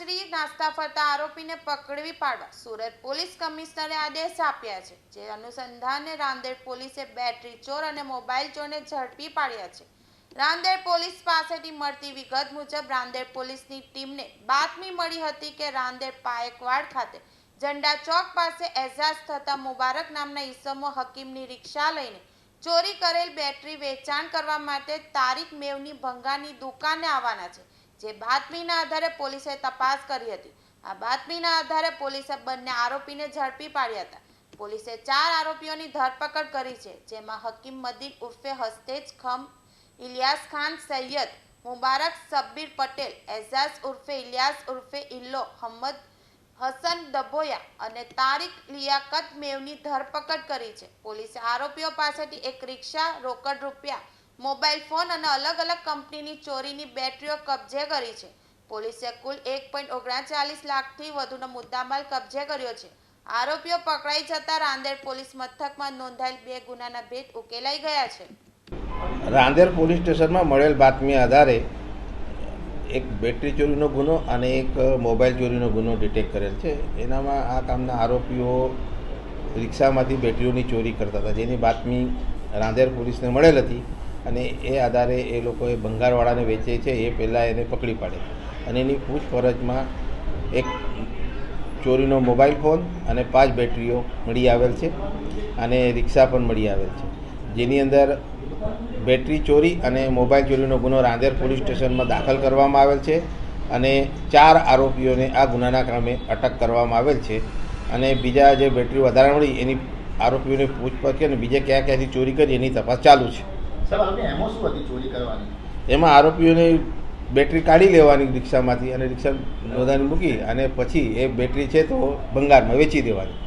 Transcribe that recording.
નાસ્તા ફરતા આરોપીને પકડવી પાડવા સુરત પોલીસ કમિશનરે આદેશ આપ્યા છે, જે અનુસંધાને રાંદેર પોલીસે બેટરી ચોર અને મોબાઈલ ચોરને ઝડપી પાડ્યા છે. રાંદેર પોલીસ પાસેથી મળતી વિગત મુજબ રાંદેર પોલીસની ટીમને બાતમી મળી હતી કે રાંદેર પાયકવાડ ખાતે ઝંડા ચોક પાસે એઝાઝ થતા મુબારક નામના ઈસમો હકીમની રિક્ષા લઈને ચોરી કરેલ બેટરી વેચાણ કરવા માટે તારીખ મેવની ભંગાની દુકાને આવવાના છે. જે બાતમીના આધારે પોલીસે તપાસ કરી હતી. આ બાતમીના આધારે પોલીસે બંને આરોપીને ઝડપી પાડ્યા હતા. પોલીસે ચાર આરોપીઓની ધરપકડ કરી છે, જેમાં હકીમ મદીન ઉર્ફે હસ્તેજ ખમ, ઇલિયાસ ખાન સૈયદ, મુબારક સબ્બીર પટેલ, એઝાઝ ઉર્ફે ઇલિયાસ ઉર્ફે ઇલ્લો, હમ્મદ હસન દબોયા અને તારીક લિયાકત મેવની ધરપકડ કરી છે. પોલીસે આરોપીઓ પાસેથી એક રિક્ષા રોકડ રૂપિયા મોબાઈલ ફોન અને અલગ અલગ કંપનીની ચોરીની બેટરીઓ કબજે કરી છે. પોલીસે કુલ એક પોઈન્ટ ઓગણચાલીસ લાખથી વધુનો મુદ્દામાલ કબજે કર્યો છે. આરોપીઓ પકડાઈ જતા રાંદેર પોલીસ મથકમાં નોંધાયેલ બે ગુનાના ભેદ ઉકેલાઈ ગયા છે. રાંદેર પોલીસ સ્ટેશનમાં મળેલ બાતમી આધારે એક બેટરી ચોરીનો ગુનો અને એક મોબાઈલ ચોરીનો ગુનો ડિટેક્ટ કરેલ છે. એનામાં આ કામના આરોપીઓ રિક્ષામાંથી બેટરીઓની ચોરી કરતા હતા. જેની બાતમી રાંદેર પોલીસને મળેલ હતી. અને એ આધારે એ લોકોએ ભંગારવાળાને વેચે છે, એ પહેલાં એને પકડી પાડે અને એની પૂછપરછમાં એક ચોરીનો મોબાઈલ ફોન અને પાંચ બેટરીઓ મળી આવેલ છે અને રિક્ષા પણ મળી આવેલ છે. જેની અંદર બેટરી ચોરી અને મોબાઈલ ચોરીનો ગુનો રાંદેર પોલીસ સ્ટેશનમાં દાખલ કરવામાં આવેલ છે અને ચાર આરોપીઓને આ ગુનાના ક્રમે અટક કરવામાં આવેલ છે. અને બીજા જે બેટરી વધારે મળી એની આરોપીઓને પૂછપરછ અને બીજે ક્યાં ક્યાંથી ચોરી કરી એની તપાસ ચાલુ છે. એમાં આરોપીઓને બેટરી કાઢી લેવાની રિક્ષામાંથી અને રિક્ષા નોંધાની મૂકી અને પછી એ બેટરી છે તો ભંગારમાં વેચી દેવાની.